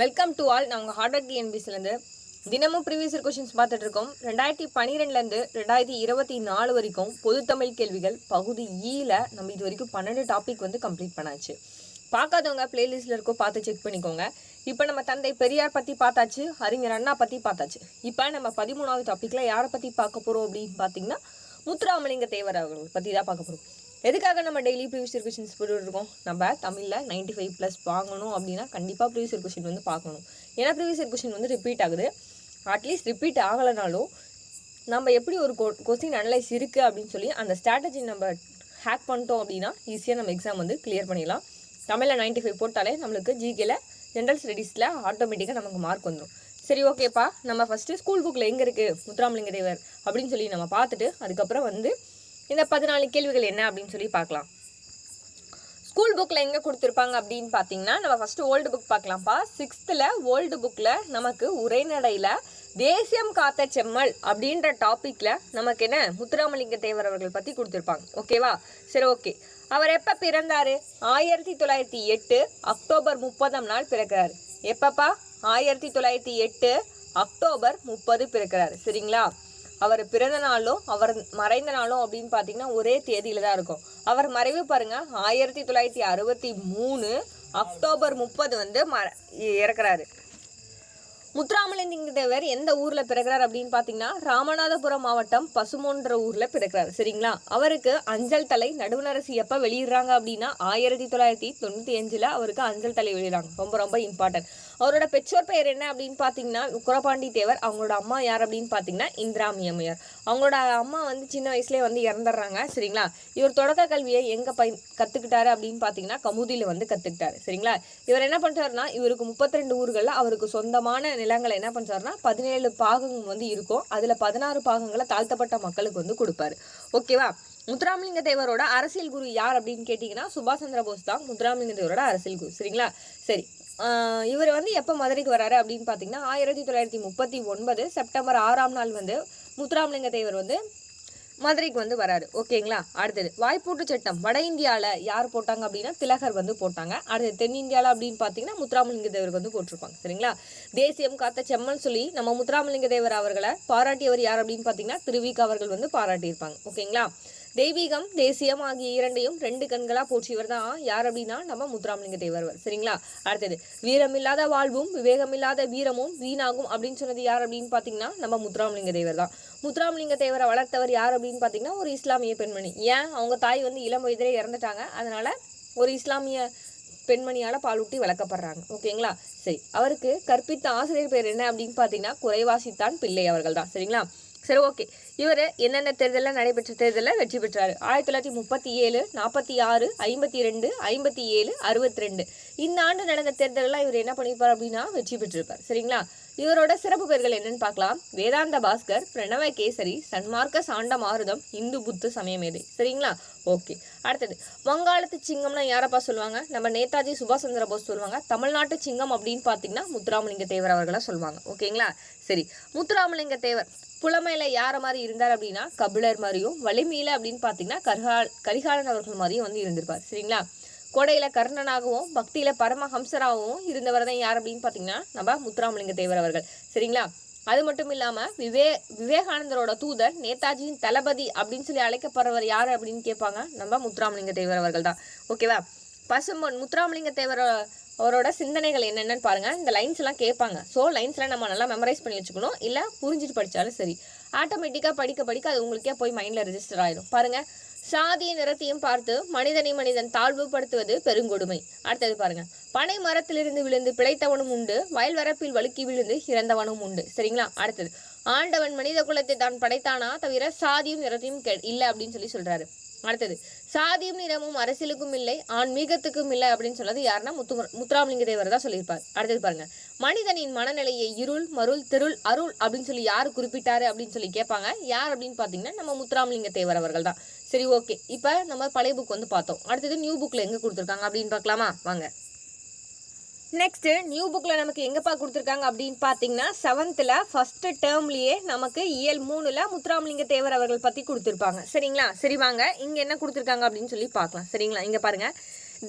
Welcome to all நாங்கள் ஹார்டர் டிஎன்பிசிலேருந்து தினமும் ப்ரீவியஸ் கொஷின்ஸ் பார்த்துட்டு இருக்கோம். ரெண்டாயிரத்தி பன்னிரெண்டுலேருந்து ரெண்டாயிரத்தி இருபத்தி நாலு வரைக்கும் பொதுத்தமிழ் கேள்விகள் பகுதி e ஈல நம்ம இது வரைக்கும் பன்னெண்டு டாபிக் வந்து கம்ப்ளீட் பண்ணாச்சு. பார்க்காதவங்க பிளேலிஸ்ட்டில் இருக்கோ பார்த்து செக் பண்ணிக்கோங்க. இப்போ நம்ம தந்தை பெரியார் பற்றி பார்த்தாச்சு அறிஞர் அண்ணா பற்றி பார்த்தாச்சு. இப்போ நம்ம பதிமூணாவது டாப்பிக்கில் யாரை பற்றி பார்க்க போகிறோம் அப்படின்னு பார்த்தீங்கன்னா முத்துராமலிங்க தேவர் அவர்கள் பற்றி தான் பார்க்க போகிறோம் எதுக்காக நம்ம டெய்லி ப்ரீவியஸ் கொஷின்ஸ் போட்டுருக்கோம் நம்ம தமிழில் நைன்டி ஃபைவ் ப்ளஸ் வாங்கணும் அப்படின்னா கண்டிப்பாக ப்ரீவியஸ் கொஷின் வந்து பார்க்கணும். ஏன்னா ப்ரீவியஸ் கொஷின் வந்து ரிப்பீட் ஆகுது. அட்லீஸ்ட் ரிப்பீட் ஆகலைனாலும் நம்ம எப்படி ஒரு கொ கொஸ்டின் அனலைஸ் இருக்குது அப்படின்னு சொல்லி அந்த ஸ்ட்ராட்டஜி நம்ம ஹேக் பண்ணிட்டோம் அப்படின்னா ஈஸியாக நம்ம எக்ஸாம் வந்து கிளியர் பண்ணிடலாம். தமிழில் நைன்ட்டி ஃபைவ் போட்டாலே நம்மளுக்கு ஜிகேல ஜென்ரல் ஸ்டடீஸில் ஆட்டோமேட்டிக்காக நமக்கு மார்க் வந்துடும் சரி ஓகேப்பா நம்ம ஃபஸ்ட்டு ஸ்கூல் புக்கில் எங்கே இருக்குது முத்துராமலிங்க தேவர் அப்படின்னு சொல்லி நம்ம பார்த்துட்டு அதுக்கப்புறம் வந்து இந்த பதினாலு கேள்விகள் என்ன அப்படின்னு சொல்லி பார்க்கலாம். ஸ்கூல் புக்கில் எங்கே கொடுத்துருப்பாங்க அப்படின்னு பார்த்தீங்கன்னா நம்ம ஃபஸ்ட்டு ஓல்டு புக் பார்க்கலாம்ப்பா. சிக்ஸ்த்தில் ஓல்டு புக்கில் நமக்கு உரைநடையில் தேசியம் காத்த செம்மல் அப்படின்ற டாப்பிக்கில் நமக்கு என்ன? முத்துராமலிங்க தேவர் அவர்கள் பற்றி கொடுத்துருப்பாங்க. ஓகேவா சரி ஓகே அவர் எப்போ பிறந்தார்? ஆயிரத்தி தொள்ளாயிரத்தி எட்டு அக்டோபர் முப்பதாம் நாள் பிறக்கிறார். எப்பப்பா? ஆயிரத்தி தொள்ளாயிரத்தி எட்டு அக்டோபர் முப்பது பிறக்கிறாரு. சரிங்களா? அவர் பிறந்த நாளும் அவர் மறைந்த நாளும் அப்படின்னு பார்த்தீங்கன்னா ஒரே தேதியில தான் இருக்கும். அவர் மறைவு பாருங்க ஆயிரத்தி தொள்ளாயிரத்தி அறுபத்தி மூணு அக்டோபர் முப்பது வந்து ம இறக்குறாரு. முத்துராமலிங்க தேவர் எந்த ஊர்ல பிறக்கிறார் அப்படின்னு பார்த்தீங்கன்னா ராமநாதபுரம் மாவட்டம் பசுமோன்ற ஊர்ல பிறக்கிறார். சரிங்களா? அவருக்கு அஞ்சல் தலை நடுவணரசி எப்ப வெளியிடுறாங்க அப்படின்னா ஆயிரத்தி தொள்ளாயிரத்தி தொண்ணூத்தி அஞ்சுல அவருக்கு அஞ்சல் தலை வெளியிடுறாங்க. ரொம்ப ரொம்ப இம்பார்ட்டன்ட் அவரோட பெற்றோர் பெயர் என்ன அப்படின்னு பார்த்தீங்கன்னா குரபாண்டி தேவர். அவங்களோட அம்மா யார் அப்படின்னு பார்த்தீங்கன்னா இந்திராமி அம்மையார். அவங்களோட அம்மா வந்து சின்ன வயசுலேயே வந்து இறந்துடுறாங்க சரிங்களா? இவர் தொடக்க கல்வியை எங்கே பை கற்றுக்கிட்டாரு அப்படின்னு பார்த்தீங்கன்னா கமுதியில் வந்து கற்றுக்கிட்டாரு சரிங்களா? இவர் என்ன பண்ணுறாருனா இவருக்கு முப்பத்தி ரெண்டு ஊர்களில் அவருக்கு சொந்தமான நிலங்களை என்ன பண்ணுறாருனா பதினேழு பாகங்கள் வந்து இருக்கும். அதில் பதினாறு பாகங்களை தாழ்த்தப்பட்ட மக்களுக்கு வந்து கொடுப்பாரு. ஓகேவா? முத்துராமலிங்க தேவரோட அரசியல் குரு யார் அப்படின்னு கேட்டிங்கன்னா சுபாஷ் சந்திர போஸ் தான் முத்துராமலிங்க தேவரோட அரசியல் குரு சரிங்களா? சரி இவர் வந்து எப்போ மதுரைக்கு வராரு அப்படின்னு பார்த்தீங்கன்னா ஆயிரத்தி தொள்ளாயிரத்தி முப்பத்தி ஒன்பது செப்டம்பர் ஆறாம் நாள் வந்து முத்துராமலிங்க தேவர் வந்து மதுரைக்கு வந்து வராரு. ஓகேங்களா? அடுத்தது வாய்ப்பூட்டு சட்டம். வட இந்தியாவில் யார் போட்டாங்க அப்படின்னா திலகர் வந்து போட்டாங்க. அடுத்தது தென்னிந்தியாவில் அப்படின்னு பார்த்தீங்கன்னா முத்துராமலிங்க தேவருக்கு வந்து போட்டிருப்பாங்க. சரிங்களா? தேசியம் காத்த செம்மன் சொல்லி நம்ம முத்துராமலிங்க தேவர் அவர்களை பாராட்டியவர் யார் அப்படின்னு பார்த்தீங்கன்னா திருவிக்கு அவர்கள் வந்து பாராட்டியிருப்பாங்க. ஓகேங்களா? தெய்வீகம் தேசியம் ஆகிய இரண்டையும் ரெண்டு கண்களாக போற்றியவர் தான் யார் அப்படின்னா நம்ம முத்துராமலிங்க தேவர்வர் சரிங்களா? அடுத்தது வீரமில்லாத வாழ்வும் விவேகமில்லாத வீரமும் வீணாகும் அப்படின்னு சொன்னது யார் அப்படின்னு பார்த்தீங்கன்னா நம்ம முத்துராமலிங்க தேவர் தான் முத்துராமலிங்க தேவரை வளர்த்தவர் யார் அப்படின்னு பார்த்தீங்கன்னா ஒரு இஸ்லாமிய பெண்மணி. ஏன்? அவங்க தாய் வந்து இளம் வயதிலே இறந்துட்டாங்க. அதனால ஒரு இஸ்லாமிய பெண்மணியால் பாலூட்டி வளர்க்கப்படுறாங்க. ஓகேங்களா? சரி அவருக்கு கற்பித்த ஆசிரியர் பேர் என்ன அப்படின்னு பார்த்தீங்கன்னா குறைவாசித்தான் பிள்ளை அவர்கள் தான் சரிங்களா? சரி ஓகே. இவர் என்னென்ன தேர்தலில் நடைபெற்ற தேர்தலில் வெற்றி பெற்றார்? ஆயிரத்தி தொள்ளாயிரத்தி முப்பத்தி ஏழு நாற்பத்தி ஆறு ஐம்பத்தி ரெண்டு ஐம்பத்தி ஏழு அறுபத்தி ரெண்டு. இந்த ஆண்டு நடந்த தேர்தலெல்லாம் இவர் என்ன பண்ணியிருப்பார் அப்படின்னா வெற்றி பெற்றிருப்பார். சரிங்களா? இவரோட சிறப்பு பெயர்கள் என்னன்னு பார்க்கலாம். வேதாந்த பாஸ்கர் பிரணவ கேசரி சன்மார்க்க சாண்ட மாருதம் இந்து புத்து சமயமேதை. சரிங்களா? ஓகே. அடுத்தது வங்காளத்து சிங்கம்னா யாரப்பா சொல்லுவாங்க? நம்ம நேதாஜி சுபாஷ் சந்திர போஸ் சொல்லுவாங்க. தமிழ்நாட்டு சிங்கம் அப்படின்னு பார்த்தீங்கன்னா முத்துராமலிங்க தேவர் அவர்களா சொல்லுவாங்க. ஓகேங்களா? சரி. முத்துராமலிங்க தேவர் புலமையில் யார மாதிரி இருந்தார் அப்படின்னா கபிலர் மாதிரியும் வலிமையில் அப்படின்னு பார்த்தீங்கன்னா கரிகால் கரிகாலன் அவர்கள் மாதிரியும் வந்து இருந்திருப்பார். சரிங்களா? கொடையில கர்ணனாகவும் பக்தியில பரமஹம்சராகவும் இருந்தவர் தான் யார் அப்படின்னு பார்த்தீங்கன்னா நம்ம முத்துராமலிங்க தேவர் அவர்கள். சரிங்களா? அது மட்டும் இல்லாம விவே விவேகானந்தரோட தூதர் நேதாஜியின் தளபதி அப்படின்னு சொல்லி அழைக்கப்படுறவர் யார் அப்படின்னு கேட்பாங்க நம்ம முத்துராமலிங்க தேவர் அவர்கள் தான் ஓகேவா? பசும்பொன் முத்துராமலிங்க தேவர் அவரோட சிந்தனைகள் என்னென்னு பாருங்க. இந்த லைன்ஸ் எல்லாம் கேட்பாங்க. ஸோ லைன்ஸ்லாம் நம்ம நல்லா மெமரைஸ் பண்ணி வச்சுக்கணும். இல்லை புரிஞ்சுட்டு படித்தாலும் சரி. ஆட்டோமேட்டிக்காக படிக்க படிக்க அது உங்களுக்கே போய் மைண்டில் ரெஜிஸ்டர் ஆயிடும் பாருங்க. சாதிய நிறத்தையும் பார்த்து மனிதனை மனிதன் தாழ்வுபடுத்துவது பெருங்கொடுமை. அடுத்தது பாருங்க. பனை மரத்திலிருந்து விழுந்து பிழைத்தவனும் உண்டு. வயல் வரப்பில் வழுக்கி விழுந்து இறந்தவனும் உண்டு. சரிங்களா? அடுத்தது. ஆண்டவன் மனித குலத்தை தான் படைத்தானா தவிர சாதியும் நிறத்தையும் கெ இல்லை அப்படின்னு சொல்லி சொல்றாரு. அடுத்தது. சாதியும் நிறமும் அரசியலுக்கும் இல்லை ஆன்மீகத்துக்கும் இல்லை அப்படின்னு சொன்னது யாருன்னா முத்து முத்துராமலிங்க தேவர் தான் சொல்லியிருப்பார். அடுத்தது பாருங்க. மனிதனின் மனநிலையை இருள் மருள் திருள் அருள் அப்படின்னு சொல்லி யார் குறிப்பிட்டாரு அப்படின்னு சொல்லி கேட்பாங்க. யார் அப்படின்னு பார்த்தீங்கன்னா நம்ம முத்துராமலிங்க தேவர் அவர்கள் தான். சரி ஓகே இப்போ நம்ம பழைய புக் வந்து பார்த்தோம். அடுத்தது நியூ புக்கில் எங்கே கொடுத்துருக்காங்க அப்படின்னு பார்க்கலாமா? வாங்க. நெக்ஸ்ட்டு நியூ புக்கில் நமக்கு எங்கேப்பா கொடுத்துருக்காங்க அப்படின்னு பார்த்தீங்கன்னா செவன்த்தில் ஃபஸ்ட்டு டேர்ம்லேயே நமக்கு இயல் மூணில் முத்துராமலிங்க தேவர் அவர்கள் பற்றி கொடுத்துருப்பாங்க. சரிங்களா? சரி வாங்க. இங்கே என்ன கொடுத்துருக்காங்க அப்படின்னு சொல்லி பார்க்கலாம். சரிங்களா? இங்கே பாருங்கள்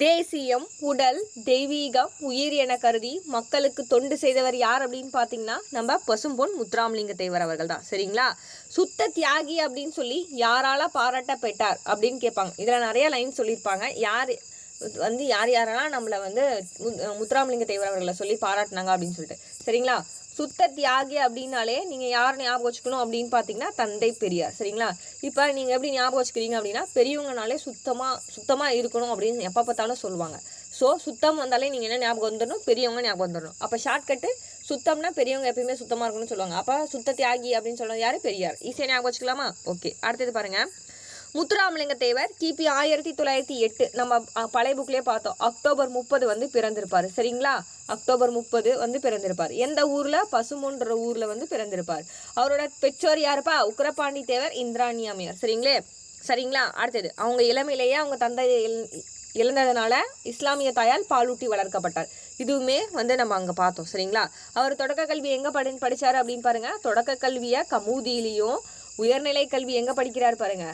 தேசியம் உடல் தெய்வீகம் உயிர் என கருதி மக்களுக்கு தொண்டு செய்தவர் யார் அப்படின்னு பார்த்தீங்கன்னா நம்ம பசும்பொன் முத்துராமலிங்க தேவர் அவர்கள் தான். சரிங்களா? சுத்த தியாகி அப்படின்னு சொல்லி யாரால பாராட்டப்பட்டார் அப்படின்னு கேட்பாங்க. இதில் நிறைய லைன் சொல்லியிருப்பாங்க. யார் வந்து யார் யாரெல்லாம் நம்மளை வந்து முத்துராமலிங்க தேவர் அவர்களை சொல்லி பாராட்டினாங்க அப்படின்னு சொல்லிட்டு. சரிங்களா? சுத்த தியாகி அப்படின்னாலே நீங்கள் யார் ஞாபகம் வச்சுக்கணும் அப்படின்னு பார்த்தீங்கன்னா தந்தை பெரியார். சரிங்களா? இப்போ நீங்கள் எப்படி ஞாபகம் வச்சுக்கிறீங்க அப்படின்னா பெரியவங்கனாலே சுத்தமாக சுத்தமாக இருக்கணும் அப்படின்னு எப்போ பார்த்தாலும் சொல்லுவாங்க. ஸோ சுத்தம் வந்தாலே நீங்கள் என்ன ஞாபகம் வந்துடணும்? பெரியவங்க ஞாபகம் வந்துடணும். அப்போ ஷார்ட்கட்டு சுத்தம்னா பெரியவங்க எப்பயுமே சுத்தமாக இருக்கணும்னு சொல்லுவாங்க. அப்போ சுத்த தியாகி அப்படின்னு சொல்றது யார்? பெரியார். ஈஸியாக ஞாபகம் வச்சுக்கலாமா? ஓகே அடுத்தது பாருங்கள் முத்துராமலிங்க தேவர் கிபி ஆயிரத்தி தொள்ளாயிரத்தி எட்டு. நம்ம பழைய புக்லேயே பார்த்தோம். அக்டோபர் முப்பது வந்து பிறந்திருப்பார். சரிங்களா? அக்டோபர் முப்பது வந்து பிறந்திருப்பார். எந்த ஊரில்? பசுமுன்ற ஊரில் வந்து பிறந்திருப்பார். அவரோட பெற்றோர் யாருப்பா? உக்கரபாண்டி தேவர் இந்திராணி அம்மையார். சரிங்களே? சரிங்களா? அடுத்தது. அவங்க இளமையிலேயே அவங்க தந்தை இழந்ததுனால இஸ்லாமிய தாயால் பாலூட்டி வளர்க்கப்பட்டார். இதுவுமே வந்து நம்ம அங்கே பார்த்தோம் சரிங்களா? அவர் தொடக்க கல்வி எங்கே படி படித்தார் அப்படின்னு பாருங்கள் தொடக்க கல்வியை கமுதியிலையும் உயர்நிலை கல்வி எங்கே படிக்கிறார் பாருங்க?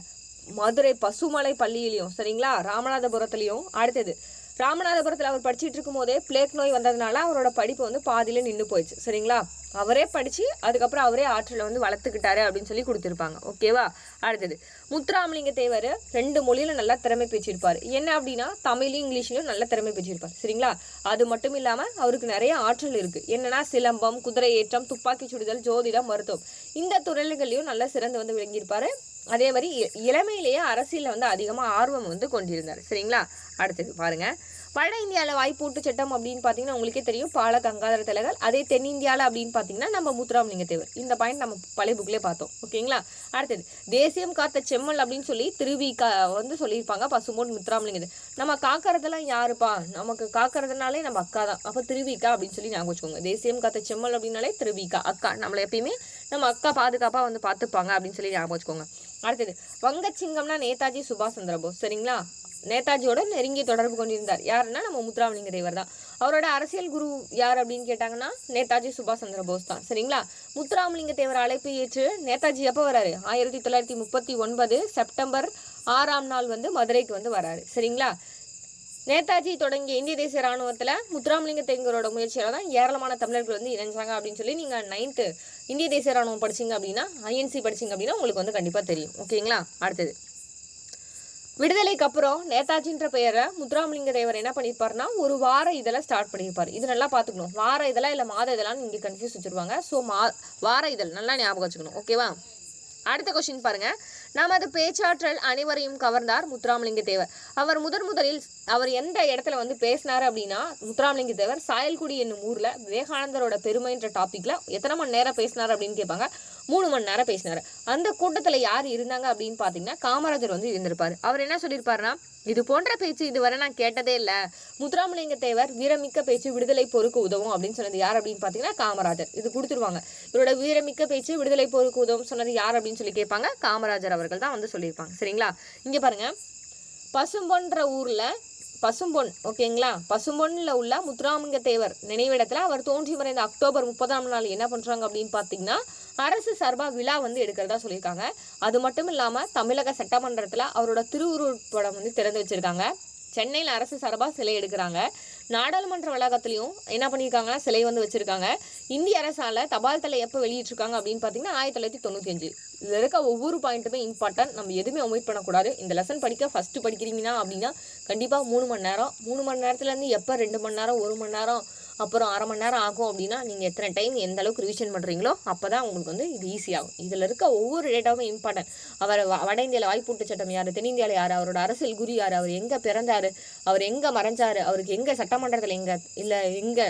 மதுரை பசுமலை பள்ளியிலையும் சரிங்களா? ராமநாதபுரத்துலையும் அடுத்தது. ராமநாதபுரத்தில் அவர் படிச்சிட்டு இருக்கும் போதே பிளேக் நோய் வந்ததுனால அவரோட படிப்பு வந்து பாதியில் நின்று போயிடுச்சு சரிங்களா? அவரே படித்து அதுக்கப்புறம் அவரே ஆற்றலை வந்து வளர்த்துக்கிட்டாரு அப்படின்னு சொல்லி கொடுத்துருப்பாங்க. ஓகேவா அடுத்தது முத்துராமலிங்க தேவர் ரெண்டு மொழியில நல்லா திறமை பேச்சிருப்பார் என்ன அப்படின்னா தமிழ்லையும் இங்கிலீஷ்லையும் நல்ல திறமை பேச்சிருப்பார் சரிங்களா? அது மட்டும் இல்லாமல் அவருக்கு நிறைய ஆற்றல் இருக்குது என்னன்னா சிலம்பம் குதிரை ஏற்றம் துப்பாக்கி சுடுதல் ஜோதிடம் மருத்துவம். இந்த துறைகள்லையும் நல்லா சிறந்து வந்து விளங்கியிருப்பார். அதே மாதிரி இளமையிலேயே அரசியலில் வந்து அதிகமாக ஆர்வம் வந்து கொண்டிருந்தார். சரிங்களா? அடுத்தது பாருங்கள் வட இந்தியாவில் வாய்ப்பூட்டு சட்டம் அப்படின்னு பார்த்தீங்கன்னா உங்களுக்கே தெரியும். பால கங்காதர திலகர். அதே தென்னிந்தியாவில் அப்படின்னு பார்த்தீங்கன்னா நம்ம முத்துராமலிங்க தேவர் இந்த பாயிண்ட் நம்ம பழைய புக்லேயே பார்த்தோம். ஓகேங்களா அடுத்தது தேசியம் காத்த செம்மல் அப்படின்னு சொல்லி திருவிக்கா வந்து சொல்லியிருப்பாங்க. பசுமோன் முத்துராமலிங்க நம்ம காக்கறதெல்லாம் யாருப்பா? நமக்கு காக்கறதுனாலே நம்ம அக்கா தான். அப்போ திருவிக்கா அப்படின்னு சொல்லி ஞாபகம் வச்சுக்கோங்க. தேசியம் காத்த செம்மல் அப்படின்னாலே திருவிக்கா அக்கா. நம்மளை எப்பயுமே நம்ம அக்கா பாதுகாப்பாக வந்து பார்த்துப்பாங்க அப்படின்னு சொல்லி ஞாபகம் வச்சுக்கோங்க. அடுத்தது வங்கச்சிங்கம்னா நேதாஜி சுபாஷ் சந்திர போஸ். சரிங்களா? நேதாஜியோட நெருங்கிய தொடர்பு கொண்டிருந்தார். யாருன்னா நம்ம முத்துராமலிங்க தேவர் தான். அவரோட அரசியல் குரு யார் அப்படின்னு கேட்டாங்கன்னா நேதாஜி சுபாஷ் சந்திர போஸ் தான். சரிங்களா? முத்துராமலிங்க தேவர் அழைப்பு ஏற்று நேதாஜி எப்போ வராரு? ஆயிரத்தி தொள்ளாயிரத்தி முப்பத்தி ஒன்பது செப்டம்பர் ஆறாம் நாள் வந்து மதுரைக்கு வந்து வராரு. சரிங்களா? நேதாஜி தொடங்கிய இந்திய தேசிய ராணுவத்தில் முத்துராமலிங்க தேங்கரோட முயற்சியால் தான் ஏராளமான தமிழர்கள் வந்து இணைஞ்சாங்க அப்படின்னு சொல்லி நீங்கள் நைன்த்து இந்திய தேசிய ராணுவம் படிச்சீங்க அப்படின்னா ஐஎன்சி படிச்சீங்க அப்படின்னா உங்களுக்கு வந்து கண்டிப்பாக தெரியும். ஓகேங்களா? அடுத்தது. விடுதலைக்கு அப்புறம் நேதாஜின்ற பெயரை முத்துராமலிங்க தேவர் என்ன பண்ணியிருப்பாருன்னா ஒரு வார இதெல்லாம் ஸ்டார்ட் பண்ணியிருப்பார் இது நல்லா பார்த்துக்கணும் வார இதழா இல்லை மாத இதழான்னு இங்கே கன்ஃபியூஸ் வச்சுருவாங்க. ஸோ மா வார இதழ் நல்லா ஞாபகம் வச்சுக்கணும். ஓகேவா அடுத்த கொஸ்டின் பாருங்க. நமது பேச்சாற்றல் அனைவரையும் கவர்ந்தார் முத்துராமலிங்க தேவர் அவர் முதன் முதலில் அவர் எந்த இடத்துல வந்து பேசினார் அப்படின்னா முத்துராமலிங்க தேவர் சாயல்குடி என்னும் ஊரில் விவேகானந்தரோட பெருமைன்ற டாப்பிக்கில் எத்தனை மணி நேரம் பேசினார் அப்படின்னு கேட்பாங்க. மூணு மணி நேரம் பேசினாரு. அந்த கூட்டத்தில் யார் இருந்தாங்க அப்படின்னு பார்த்தீங்கன்னா காமராஜர் வந்து இருந்திருப்பார். அவர் என்ன சொல்லியிருப்பாருன்னா இது போன்ற பேச்சு இதுவரை நான் கேட்டதே இல்லை. முத்துராமலிங்க தேவர் வீரமிக்க பேச்சு விடுதலை போருக்கு உதவும் அப்படின்னு சொன்னது யார் அப்படின்னு பார்த்தீங்கன்னா காமராஜர். இது கொடுத்துருவாங்க. இவரோட வீரமிக்க பேச்சு விடுதலை போருக்கு உதவும் சொன்னது யார் அப்படின்னு சொல்லி கேட்பாங்க காமராஜர் அவர்கள் தான் வந்து சொல்லியிருப்பாங்க. சரிங்களா? இங்கே பாருங்க. பசும்பொன்ற ஊரில் பசும்பொன் ஓகேங்களா? பசும்பொன்னில் உள்ள முத்துராமலிங்க தேவர் நினைவிடத்தில் அவர் தோன்றி மறைந்த அக்டோபர் முப்பதாம் நாள் என்ன பண்ணுறாங்க அப்படின்னு பார்த்தீங்கன்னா அரசு சார்பாக விழா வந்து எடுக்கிறதா சொல்லியிருக்காங்க. அது மட்டும் இல்லாமல் தமிழக சட்டமன்றத்தில் அவரோட திருவுருவப் படம் வந்து திறந்து வச்சிருக்காங்க. சென்னையில் அரசு சார்பாக சிலை எடுக்கிறாங்க. நாடாளுமன்ற வளாகத்துலையும் என்ன பண்ணியிருக்காங்கன்னா சிலை வந்து வச்சுருக்காங்க. இந்திய அரசால் தபால் தலை எப்போ வெளியிட்டிருக்காங்க அப்படின்னு பார்த்தீங்கன்னா ஆயிரத்தி தொள்ளாயிரத்தி தொண்ணூற்றி அஞ்சு இதில் இருக்க ஒவ்வொரு பாயிண்ட்டுமே இம்பார்ட்டன்ட் நம்ம எதுவுமே ஒமிட் பண்ணக்கூடாது. இந்த லெசன் படிக்க ஃபஸ்ட்டு படிக்கிறீங்கன்னா அப்படின்னா கண்டிப்பாக மூணு மணி நேரம். மூணு மணி நேரத்துலேருந்து எப்போ ரெண்டு மணி நேரம் ஒரு மணி நேரம் அப்புறம் அரை மணி நேரம் ஆகும் அப்படின்னா நீங்கள் எத்தனை டைம் எந்த அளவுக்கு ரிவிஷன் பண்ணுறீங்களோ அப்போ தான் உங்களுக்கு வந்து இது ஈஸியாகும் இதில் இருக்க ஒவ்வொரு டேட்டாவும் இம்பார்ட்டன்ட் அவர் வ- வட இந்தியாவில் வாய்ப்பூட்டு சட்டம் யார்? தென்னிந்தியாவில் யார்? அவரோட அரசியல் குரு யார்? அவர் எங்கே பிறந்தார்? அவர் எங்கே மறைஞ்சார்? அவருக்கு எங்கே சட்டமன்றத்தில் எங்கே இல்லை எங்கே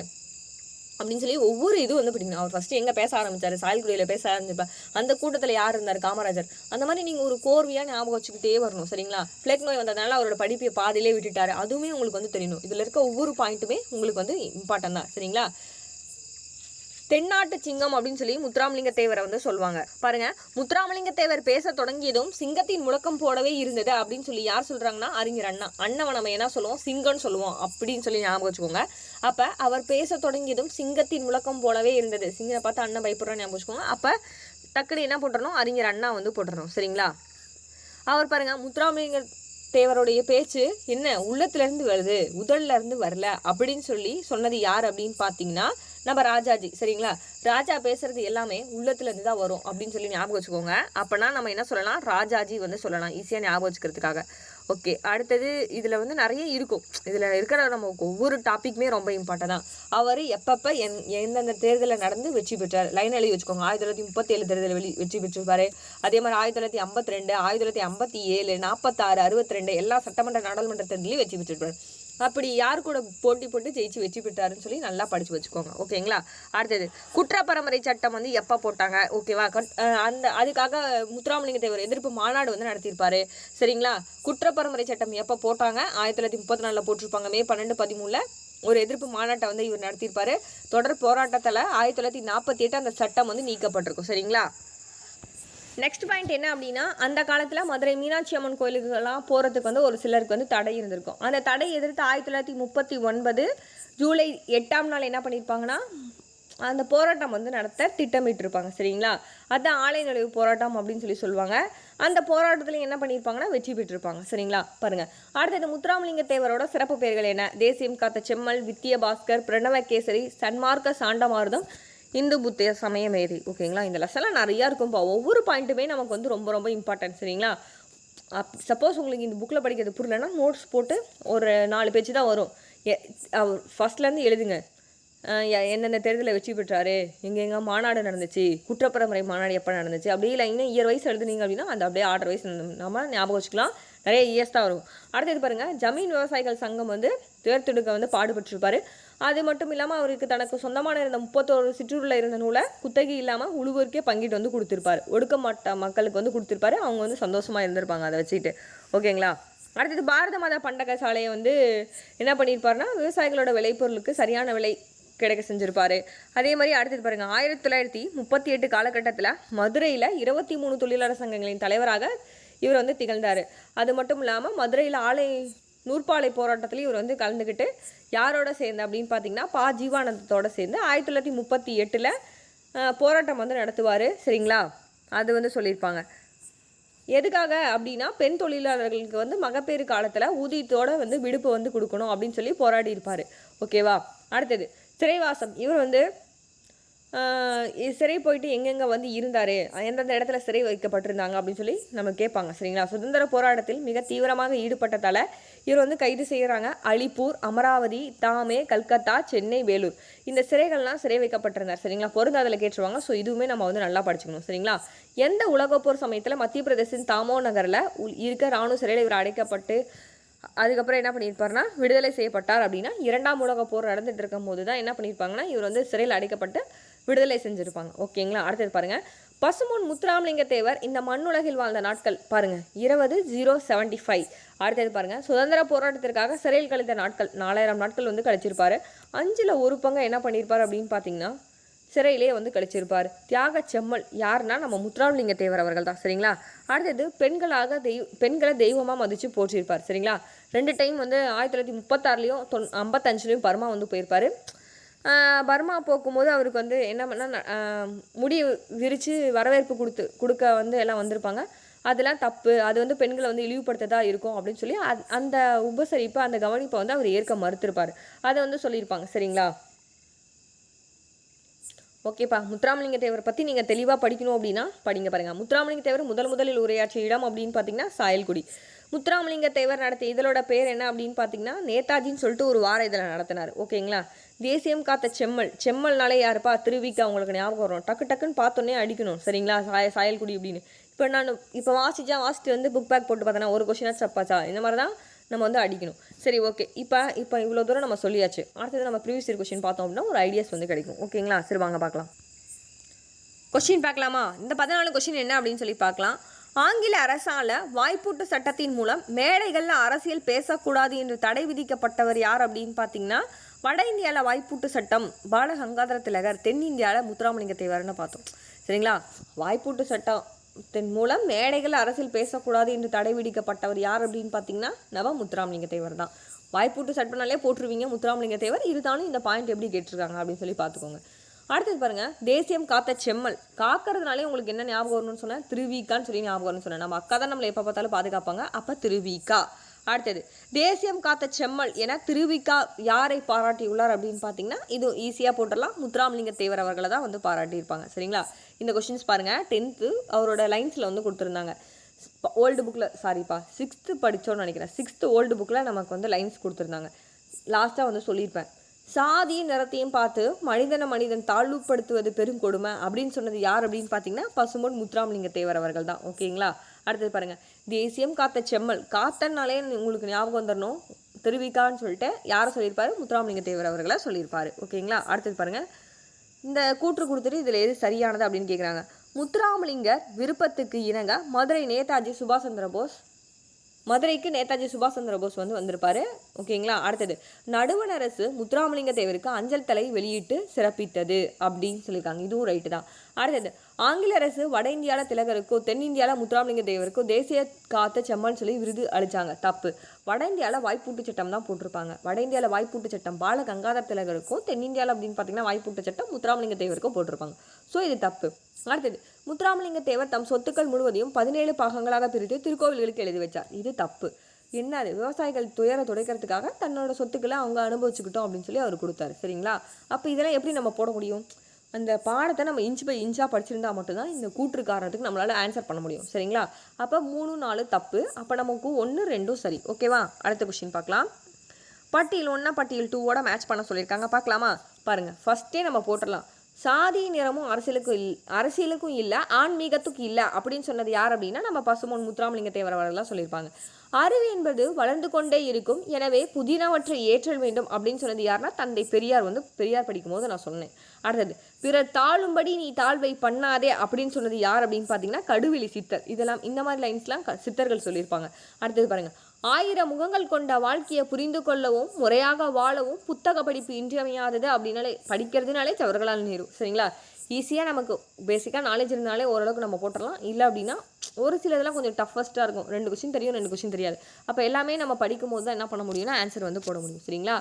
அப்படின்னு சொல்லி ஒவ்வொரு இது வந்து பிடிக்கணும். அவர் ஃபர்ஸ்ட் எங்கே பேச ஆரம்பிச்சாரு? சாயல்குடியில் பேச ஆரம்பிச்சிருப்பார் அந்த கூட்டத்தில் யார் இருந்தார்? காமராஜர். அந்த மாதிரி நீங்கள் ஒரு கோர்வையாக ஞாபகம் வச்சுக்கிட்டே வரணும் சரிங்களா? ஃப்ளெக் நோய் வந்ததுனால அவரோட படிப்பை பாதியிலே விட்டுட்டார். அதுவுமே உங்களுக்கு வந்து தெரியணும். இதில் இருக்க ஒவ்வொரு பாயிண்ட்டுமே உங்களுக்கு வந்து இம்பார்ட்டன் தான் சரிங்களா? தென்னாட்டு சிங்கம் அப்படின்னு சொல்லி முத்துராமலிங்க தேவரை வந்து சொல்லுவாங்க. பாருங்க முத்துராமலிங்க தேவர் பேச தொடங்கியதும் சிங்கத்தின் முழக்கம் போடவே இருந்தது அப்படின்னு சொல்லி யார் சொல்றாங்கன்னா அறிஞர் அண்ணா. அண்ணவை நம்ம என்ன சொல்லுவோம்? சிங்கம்னு சொல்லுவோம் அப்படின்னு சொல்லி ஞாபகம் வச்சுக்கோங்க. அப்ப அவர் பேச தொடங்கியதும் சிங்கத்தின் முழக்கம் போலவே இருந்தது. சிங்கத்தை பார்த்து அண்ணன் பயப்படுறோம் ஞாபகம் வச்சுக்கோங்க. அப்ப டக்குனு என்ன போட்டுறணும்? அறிஞர் அண்ணா வந்து போட்டுறணும். சரிங்களா? அவர் பாருங்க முத்துராமலிங்க தேவருடைய பேச்சு என்ன? உள்ளத்துலேருந்து வருது உதல்ல இருந்து வரல அப்படின்னு சொல்லி சொன்னது யார் அப்படின்னு பார்த்தீங்கன்னா நம்ம ராஜாஜி சரிங்களா? ராஜா பேசுறது எல்லாமே உள்ளத்துல இருந்து தான் வரும் அப்படின்னு சொல்லி ஞாபகம் வச்சுக்கோங்க. அப்பனா நம்ம என்ன சொல்லலாம்? ராஜாஜி வந்து சொல்லலாம் ஈஸியாக ஞாபகம் வச்சுக்கிறதுக்காக. ஓகே அடுத்தது இதில் வந்து நிறைய இருக்கும். இதில் இருக்கிற நம்ம ஒவ்வொரு டாப்பிக்குமே ரொம்ப இம்பார்ட்டன் தான் அவர் எப்பப்போ எந் எந்தெந்த தேர்தலில் நடந்து வெற்றி பெற்றார்? லைன் எழுதி வச்சுக்கோங்க. ஆயிரத்தி தொள்ளாயிரத்தி முப்பத்தி ஏழு தேர்தலில் வெளி வெற்றி பெற்றிருப்பார் அதே மாதிரி ஆயிரத்தி தொள்ளாயிரத்தி ஐம்பத்தி ரெண்டு ஆயிரத்தி தொள்ளாயிரத்தி ஐம்பத்தி ஏழு நாற்பத்தாறு அறுபத்தி ரெண்டு எல்லா சட்டமன்ற நாடாளுமன்ற தேர்தலையும் வெற்றி பெற்றிருப்பார். அப்படி யார் கூட போட்டி போட்டு ஜெயிச்சு வெற்றி பெற்றாருன்னு சொல்லி நல்லா படிச்சு வச்சுக்கோங்க. ஓகேங்களா? அடுத்தது குற்றப்பரம்பரை சட்டம் வந்து எப்போ போட்டாங்க? ஓகேவா? கட்- அந்த அதுக்காக முத்துராமலிங்க தேவர் எதிர்ப்பு மாநாடு வந்து நடத்தியிருப்பாரு. சரிங்களா? குற்றப்பரம்பரை சட்டம் எப்போ போட்டாங்க? ஆயிரத்தி தொள்ளாயிரத்தி முப்பத்தி நாலில் போட்டிருப்பாங்க. மே பன்னெண்டு பதிமூணில் ஒரு எதிர்ப்பு மாநாட்டை வந்து இவர் நடத்தியிருப்பாரு. தொடர் போராட்டத்தில் ஆயிரத்தி தொள்ளாயிரத்தி நாற்பத்தி எட்டு அந்த சட்டம் வந்து நீக்கப்பட்டிருக்கும். சரிங்களா? நெக்ஸ்ட் பாயிண்ட் என்ன அப்படின்னா அந்த காலத்தில் மதுரை மீனாட்சி அம்மன் கோயிலுக்கெல்லாம் போகிறதுக்கு வந்து ஒரு சிலருக்கு வந்து தடை இருந்திருக்கும். அந்த தடை எதிர்த்து ஆயிரத்தி தொள்ளாயிரத்தி முப்பத்தி ஒன்பது ஜூலை எட்டாம் நாள் என்ன பண்ணியிருப்பாங்கன்னா அந்த போராட்டம் வந்து நடத்த திட்டமிட்டிருப்பாங்க சரிங்களா? அதான் ஆலை நுழைவு போராட்டம் அப்படின்னு சொல்லி சொல்லுவாங்க. அந்த போராட்டத்தில் என்ன பண்ணியிருப்பாங்கன்னா வெற்றி பெற்றிருப்பாங்க சரிங்களா? பாருங்க. அடுத்தது முத்துராமலிங்க தேவரோட சிறப்பு பெயர்கள் என்ன? தேசியம் காத்த செம்மல் வித்திய பாஸ்கர் பிரணவகேசரி சன்மார்க்க சாண்டமாரதம் இந்து புத்திய சமயமேதி ஓகேங்களா? இந்த லெசன்லாம் நிறையா இருக்கும்ப்பா ஒவ்வொரு பாயிண்ட்டுமே நமக்கு வந்து ரொம்ப ரொம்ப இம்பார்ட்டன்ட் சரிங்களா? அப் சப்போஸ் உங்களுக்கு இந்த புக்கில் படிக்கிறது புரியலன்னா நோட்ஸ் போட்டு ஒரு நாலு பேஜ் தான் வரும். ஃபஸ்ட்லேருந்து எழுதுங்க. என்னென்ன தேர்தலில் வெற்றி பெற்றாரு? எங்கெங்கே மாநாடு நடந்துச்சு? குற்றப்பரம்பரை மாநாடு எப்போ நடந்துச்சு? அப்படியே இல்லை இன்னும் இயர் வைஸ் எழுதுனீங்க அப்படின்னா அந்த அப்படியே ஆர்டர் வைஸ் நம்ம ஞாபகம் வச்சுக்கலாம். நிறைய இயர்ஸ் தான் வரும். அடுத்தது பாருங்கள் ஜமீன் விவசாயிகள் சங்கம் வந்து தேர்தெடுக்க வந்து பாடுபட்டிருப்பாரு. அது மட்டும் இல்லாமல் அவருக்கு தனக்கு சொந்தமான இருந்த முப்பத்தோரு சிற்றூரில் இருந்த நூலை குத்தகை இல்லாமல் உழுவோருக்கே பங்கிட்டு வந்து கொடுத்துருப்பாரு. ஒடுக்கப்பட்ட மக்களுக்கு வந்து கொடுத்துருப்பாரு. அவங்க வந்து சந்தோஷமாக இருந்திருப்பாங்க அதை வச்சுக்கிட்டு. ஓகேங்களா? அடுத்தது பாரத மாதா பண்டக சாலையை வந்து என்ன பண்ணியிருப்பாருன்னா விவசாயிகளோட விளைபொருளுக்கு சரியான விலை கிடைக்க செஞ்சுருப்பாரு. அதே மாதிரி அடுத்தது பாருங்க ஆயிரத்தி தொள்ளாயிரத்தி முப்பத்தி எட்டு காலகட்டத்தில் மதுரையில் இருபத்தி மூணு தொழிலாளர் சங்கங்களின் தலைவராக இவர் வந்து திகழ்ந்தார். அது மட்டும் இல்லாமல் மதுரையில் ஆலை நூற்பாலை போராட்டத்திலையும் இவர் வந்து கலந்துக்கிட்டு யாரோட சேர்ந்து அப்படின்னு பார்த்தீங்கன்னா பா. ஜீவானந்தத்தோட சேர்ந்து ஆயிரத்தி தொள்ளாயிரத்தி முப்பத்தி எட்டில் போராட்டம் வந்து நடத்துவார். சரிங்களா? அது வந்து சொல்லியிருப்பாங்க. எதுக்காக அப்படின்னா பெண் தொழிலாளர்களுக்கு வந்து மகப்பேறு காலத்தில் ஊதியத்தோட வந்து விடுப்பு வந்து கொடுக்கணும் அப்படின்னு சொல்லி போராடி இருப்பார் ஓகேவா? அடுத்தது சிறைவாசம் இவர் வந்து சிறை போயிட்டு எங்கெங்கே வந்து இருந்தார்? எந்தெந்த இடத்துல சிறை வைக்கப்பட்டிருந்தாங்க அப்படின்னு சொல்லி நம்ம கேட்பாங்க சரிங்களா? சுதந்திர போராட்டத்தில் மிக தீவிரமாக ஈடுபட்டதால் இவர் வந்து கைது செய்கிறாங்க அலிப்பூர் அமராவதி தாமே கல்கத்தா சென்னை வேலூர். இந்த சிறைகள்லாம் சிறை வைக்கப்பட்டிருந்தார் சரிங்களா? பொருந்தாதில் கேட்டுருவாங்க. ஸோ இதுவுமே நம்ம வந்து நல்லா படிச்சுக்கணும் சரிங்களா? எந்த உலகப்போர் சமயத்தில் மத்திய பிரதேசின் தாமோ நகரில் இருக்க ராணுவ சிறையில் இவர் அடைக்கப்பட்டு அதுக்கப்புறம் என்ன பண்ணியிருப்பாருன்னா விடுதலை செய்யப்பட்டார் அப்படின்னா இரண்டாம் உலக போர் நடந்துட்டு இருக்கும் போது தான் என்ன பண்ணியிருப்பாங்கன்னா இவர் வந்து சிறையில் அடைக்கப்பட்டு விடுதலை செஞ்சுருப்பாங்க. ஓகேங்களா? அடுத்தது பாருங்கள் பசுமொன் முத்துராமலிங்க தேவர் இந்த மண்ணுலகில் வாழ்ந்த நாட்கள் பாருங்கள் இருபது ஜீரோ செவன்டி ஃபைவ் அடுத்தது பாருங்கள் சுதந்திர போராட்டத்திற்காக சிறையில் கழித்த நாட்கள். நாலாயிரம் நாட்கள் வந்து கழிச்சிருப்பாரு. அஞ்சில் ஒரு பங்கு என்ன பண்ணியிருப்பார் அப்படின்னு பார்த்தீங்கன்னா சிறையிலே வந்து கழிச்சிருப்பார். தியாக செம்மல் யாருன்னா நம்ம முத்துராமலிங்க தேவர் அவர்கள் தான். சரிங்களா? அடுத்தது பெண்களாக தெய்வ பெண்களை தெய்வமாக மதித்து போற்றியிருப்பார் சரிங்களா? ரெண்டு டைம் வந்து ஆயிரத்தி தொள்ளாயிரத்தி முப்பத்தாறுலையும் தொன் ஐம்பத்தஞ்சிலையும் பர்மா வந்து போயிருப்பார். பர்மா போக்கும்போது அவருக்கு வந்து என்ன பண்ணால் முடி விரித்து வரவேற்பு கொடுத்து கொடுக்க வந்து எல்லாம் வந்திருப்பாங்க. அதெல்லாம் தப்பு. அது வந்து பெண்களை வந்து இழிவுபடுத்ததாக இருக்கும் அப்படின்னு சொல்லி அத்- அந்த உபசரிப்பை அந்த கவனிப்பை வந்து அவர் ஏற்க மறுத்திருப்பார். அதை வந்து சொல்லியிருப்பாங்க. சரிங்களா? ஓகேப்பா. முத்துராமலிங்க தேவரை பற்றி நீங்கள் தெளிவாக படிக்கணும் அப்படின்னா படிங்க பாருங்கள் முத்துராமலிங்க தேவர் முதல் முதலில் உரையாற்றிய இடம் அப்படின்னு பார்த்தீங்கன்னா சாயல்குடி. முத்துராமலிங்க தேவர் நடத்திய இதழோட பேர் என்ன அப்படின்னு பார்த்தீங்கன்னா நேதாஜின்னு சொல்லிட்டு ஒரு வார இதழை நடத்தினார். ஓகேங்களா? தேசியம் காத்த செம்மல். செம்மல்னாலே யாருப்பா? திருவிக்கு அவங்களுக்கு ஞாபகம் வரும். டக்கு டக்குன்னு பார்த்தோன்னே அடிக்கணும். சரிங்களா? சாய சாயல்குடி அப்படின்னு. இப்போ நான் இப்போ வாசிச்சா வாசிட்டு வந்து புக் பேக் போட்டு பார்த்தோன்னா ஒரு கொஷினாக தப்பாச்சா இந்த மாதிரி தான் நம்ம வந்து அடிக்கணும். சரி ஓகே இப்போ இப்போ இவ்வளோ தூரம் நம்ம சொல்லியாச்சு. அடுத்தது நம்ம ப்ரீவியஸ் இயர் கொஷின் பார்த்தோம் அப்படின்னா ஒரு ஐடியாஸ் வந்து கிடைக்கும். ஓகேங்களா சரி வாங்க பார்க்கலாம். கொஷின் பார்க்கலாமா? இந்த பதினாலு கொஷின் என்ன அப்படின்னு சொல்லி பார்க்கலாம். ஆங்கில அரசால வாய்ப்பூட்டு சட்டத்தின் மூலம் மேடைகளில் அரசியல் பேசக்கூடாது என்று தடை விதிக்கப்பட்டவர் யார் அப்படின்னு பார்த்தீங்கன்னா வட இந்தியாவில் வாய்ப்பூட்டு சட்டம் பால கங்காதர திலகர் தென்னிந்தியாவில் முத்துராமலிங்க தேவர்னு பார்த்தோம். சரிங்களா? வாய்ப்பூட்டு சட்டத்தின் மூலம் மேடைகள் அரசியல் பேசக்கூடாது என்று தடை விதிக்கப்பட்டவர் யார் அப்படின்னு பார்த்தீங்கன்னா நவ முத்துராமலிங்க தேவர் தான். வாய்ப்பூட்டு சட்டம்னாலே போட்டுருவீங்க முத்துராமலிங்க தேவர். இருந்தாலும் இந்த பாயிண்ட் எப்படி கேட்டிருக்காங்க அப்படின்னு சொல்லி பார்த்துக்கோங்க. அடுத்தது பாருங்க தேசியம் காத்த செம்மல். காக்கிறதுனாலே உங்களுக்கு என்ன ஞாபகம் வரணும்னு சொன்னேன்? திருவிக்கான்னு சொல்லி ஞாபகம் வரும்னு சொன்னேன். நம்ம அக்கா தான் நம்மளை எப்போ பார்த்தாலும் பாதுகாப்பாங்க. அப்போ திருவிக்கா அடுத்தது தேசியம் காத்த செம்மல் என திருவிக்கா யாரை பாராட்டியுள்ளார் அப்படின்னு பார்த்தீங்கன்னா இது ஈஸியாக போட்டுடலாம். முத்துராமலிங்க தேவர் அவர்களை தான் வந்து பாராட்டியிருப்பாங்க. சரிங்களா? இந்த கொஷின்ஸ் பாருங்கள் டென்த்து அவரோட லைன்ஸில் வந்து கொடுத்துருந்தாங்க. ஓல்டு புக்கில் சாரிப்பா சிக்ஸ்த்து படித்தோன்னு நினைக்கிறேன். சிக்ஸ்த்து ஓல்டு புக்கில் நமக்கு வந்து லைன்ஸ் கொடுத்துருந்தாங்க. லாஸ்ட்டாக வந்து சொல்லியிருப்பேன். சாதியும் நிறத்தையும் பார்த்து மனிதனை மனிதன் தாழ்வுபடுத்துவது பெரும் கொடுமை அப்படின்னு சொன்னது யார் அப்படின்னு பார்த்தீங்கன்னா பசுமோன் முத்துராமலிங்க தேவர் அவர்கள் தான். ஓகேங்களா அடுத்தது பாருங்கள் தேசியம் காத்த செம்மல். காத்தனாலே உங்களுக்கு ஞாபகம் வந்துடணும் திருவிக்கான்னு சொல்லிட்டு யாரை சொல்லியிருப்பாரு? முத்துராமலிங்க தேவர் அவர்களை சொல்லியிருப்பாரு. ஓகேங்களா? அடுத்தது பாருங்கள் இந்த கூற்று கொடுத்துட்டு இதில் எது சரியானது அப்படின்னு கேட்குறாங்க முத்துராமலிங்கர் விருப்பத்துக்கு இணங்க மதுரை நேதாஜி சுபாஷ் சந்திர போஸ் மதுரைக்கு நேதாஜி சுபாஷ் சந்திர போஸ் வந்து வந்திருப்பாரு. ஓகேங்களா? அடுத்தது நடுவண் அரசு முத்துராமலிங்க தேவருக்கு அஞ்சல் தலை வெளியிட்டு சிறப்பித்தது அப்படின்னு சொல்லியிருக்காங்க. இதுவும் ரைட்டு தான். அடுத்தது ஆங்கில அரசு வட இந்தியாவில் திலகருக்கோ தென்னிந்தியாவில் முத்துராமலிங்க தேவருக்கோ தேசிய காத்த செம்மன் சொல்லி விருது அளித்தாங்க தப்பு. வட இந்தியாவில் வாய்ப்பூட்டு சட்டம் தான் போட்டிருப்பாங்க. வட இந்தியாவில் வாய்ப்பூட்டு சட்டம் பால கங்காதர் திலகருக்கும் தென்னிந்தியாவில் அப்படின்னு பார்த்தீங்கன்னா வாய்ப்பூட்டு சட்டம் முத்துராமலிங்க தேவருக்கும் போட்டிருப்பாங்க. ஸோ இது தப்பு. அடுத்தது முத்துராமலிங்க தேவர் தம் சொத்துக்கள் முழுவதையும் பதினேழு பாகங்களாக பிரித்து திருக்கோவில்களுக்கு எழுதி வச்சார். இது தப்பு. என்ன அது? விவசாயிகள் துயரை துடைக்கிறதுக்காக தன்னோட சொத்துக்களை அவங்க அனுபவிச்சுக்கிட்டோம் அப்படின்னு சொல்லி அவர் கொடுத்தாரு. சரிங்களா? அப்போ இதெல்லாம் எப்படி நம்ம போட முடியும்? அந்த பாடத்தை நம்ம இன்ச் பை இன்ச்சாக படிச்சிருந்தா மட்டும்தான் இந்த கூற்று காரணத்துக்கு நம்மளால் ஆன்சர் பண்ண முடியும். சரிங்களா? அப்போ மூணு நாலு தப்பு. அப்போ நமக்கு ஒன்று ரெண்டும் சரி. ஓகேவா அடுத்த கொஷின் பார்க்கலாம். பட்டியல் ஒன்றா பட்டியல் டூவோட மேட்ச் பண்ண சொல்லியிருக்காங்க. பார்க்கலாமா? பாருங்கள் ஃபஸ்ட்டே நம்ம போட்டுடலாம். சாதி நிறமும் அரசியலுக்கும் இல் அரசியலுக்கும் இல்லை ஆன்மீகத்துக்கும் இல்லை அப்படின்னு சொன்னது யார் அப்படின்னா நம்ம பசுமோன் முத்துராமலிங்க தேவரவரெல்லாம் சொல்லியிருப்பாங்க. அறிவு என்பது வளர்ந்து கொண்டே இருக்கும் எனவே புதினவற்றை ஏற்றல் வேண்டும் அப்படின்னு சொன்னது யாருன்னா தந்தை பெரியார் வந்து பெரியார் படிக்கும்போது நான் சொன்னேன். அடுத்தது பிறர் தாழும்படி நீ தாழ்வை பண்ணாதே அப்படின்னு சொன்னது யார் அப்படின்னு பார்த்தீங்கன்னா கடுவெளி சித்தர். இதெல்லாம் இந்த மாதிரி லைன்ஸ்லாம் க- சித்தர்கள் சொல்லியிருப்பாங்க. அடுத்தது பாருங்கள் ஆயிரம் முகங்கள் கொண்ட வாழ்க்கையை புரிந்து கொள்ளவும் முறையாக வாழவும் புத்தக படிப்பு இன்றியமையாதது அப்படின்னாலே படிக்கிறதுனாலே ஜவஹர்லால் நேரு. சரிங்களா? ஈஸியாக நமக்கு பேசிக்காக நாலேஜ் இருந்தாலே ஓரளவுக்கு நம்ம போட்டுடலாம். இல்லை அப்படின்னா ஒரு சில இதெல்லாம் கொஞ்சம் டஃபஸ்ட்டாக இருக்கும். ரெண்டு கொஷின் தெரியும் ரெண்டு கொஷின் தெரியாது. அப்போ எல்லாமே நம்ம படிக்கும் போது தான் என்ன பண்ண முடியும்னா ஆன்சர் வந்து போட முடியும். சரிங்களா?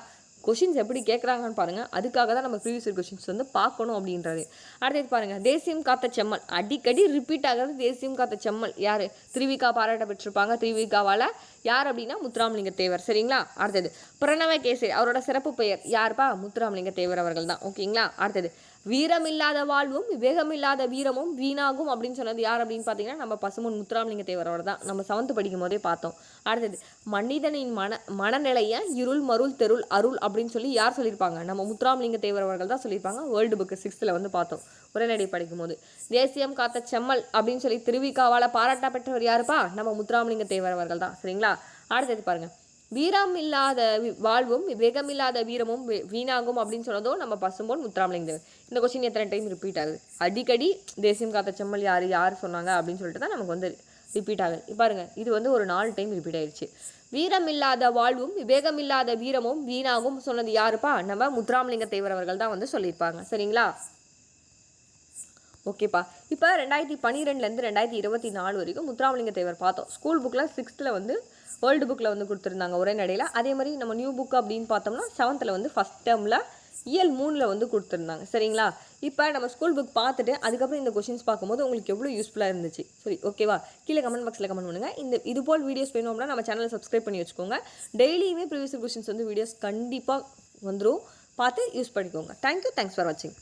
கொஷின்ஸ் எப்படி கேட்குறாங்கன்னு பாருங்கள் அதுக்காக தான் நம்ம ப்ரீவியஸ் கொஷின்ஸ் வந்து பார்க்கணும் அப்படின்றது அடுத்தது பாருங்கள் தேசியம் காத்த செம்மல். அடிக்கடி ரிப்பீட் ஆகிறது தேசியம் காத்த செம்மல். யார்? திருவிக்கா பாராட்ட பெற்றிருப்பாங்க. திருவிக்காவால் யார் அப்படின்னா முத்துராமலிங்க தேவர் சரிங்களா? அடுத்தது பிரணவ கேசரி அவரோட சிறப்பு பெயர் யார்ப்பா? முத்துராமலிங்க தேவர் அவர்கள் தான் ஓகேங்களா? அடுத்தது வீரமில்லாத வாழ்வும் விவேகமில்லாத வீரமும் வீணாகும் அப்படின்னு சொன்னது யார் அப்படின்னு பார்த்தீங்கன்னா நம்ம பசுமன் முத்துராமலிங்க தேவரோட தான் நம்ம செவன்த்து படிக்கும் போதே பார்த்தோம். அடுத்தது மனிதனின் மன மனநிலையை இருள் மருள் தெருள் அருள் அப்படின்னு சொல்லி யார் சொல்லியிருப்பாங்க? நம்ம முத்துராமலிங்க தேவர் அவர்கள் தான் சொல்லியிருப்பாங்க. வேர்ல்டு புக்கு சிக்ஸ்த்தில் வந்து பார்த்தோம். உரைநடை படிக்கும் போது தேசியம் காத்த செம்மல் அப்படின்னு சொல்லி திருவிக்காவால் பாராட்டா பெற்றவர் யாருப்பா? நம்ம முத்துராமலிங்க தேவர் அவர்கள் தான். சரிங்களா? அடுத்தது பாருங்கள் வீரம் இல்லாத வாழ்வும் வேகமில்லாத இல்லாத வீரமும் வீணாகும் அப்படின்னு சொன்னதும் நம்ம பசும்போன் முத்துராமலிங்க இந்த கொஸ்டின் எத்தனை டைம் ரிப்பீட் ஆகுது? அடிக்கடி தேசியம் காத்த செம்மல் யார் யார் சொன்னாங்க அப்படின்னு சொல்லிட்டு தான் நமக்கு வந்து ரிப்பீட் ஆகுது. பாருங்கள் பாருங்க இது வந்து ஒரு நாலு டைம் ரிப்பீட் ஆயிடுச்சு வீரம் இல்லாத வாழ்வும் விவேகம் இல்லாத வீரமும் வீணாகும் சொன்னது யாருப்பா? நம்ம முத்துராமலிங்க தேவர் அவர்கள் தான் வந்து சொல்லியிருப்பாங்க. சரிங்களா? ஓகேப்பா. இப்போ ரெண்டாயிரத்தி பன்னிரெண்டுலேருந்து ரெண்டாயிரத்தி இருபத்தி நாலு வரைக்கும் முத்துராமலிங்க தேவர் பார்த்தோம் ஸ்கூல் புக்கில் சிக்ஸ்த்தில் வந்து வேர்ல்டு புக்கில் வந்து கொடுத்துருந்தாங்க ஒரே நடையில். அதே மாதிரி நம்ம நியூ புக் அப்படின்னு பார்த்தோம்னா செவன்த்தில் வந்து ஃபஸ்ட் டேர்மில் இயல் மூணில் வந்து கொடுத்துருந்தாங்க. சரிங்களா? இப்போ நம்ம ஸ்கூல் புக் பார்த்துட்டு அதுக்கப்புறம் இந்த கொஷின்ஸ் பார்க்கும்போது உங்களுக்கு எவ்வளோ யூஸ்ஃபுல்லாக இருந்துச்சு? சரி ஓகேவா கீழே கமெண்ட் பாக்ஸில் கமெண்ட் பண்ணுங்கள் இந்த இது போல் வீடியோஸ் வேணும் அப்படின்னா நம்ம சேனலை சப்ஸ்கிரைப் பண்ணி வச்சுக்கோங்க. டெய்லியுமே ப்ரீவியஸ் கொஷின்ஸ் வந்து வீடியோஸ் கண்டிப்பாக வந்துடும் பார்த்து யூஸ் பண்ணிக்கோங்க. தேங்க்யூ தேங்க்ஸ் ஃபார் வாட்சிங்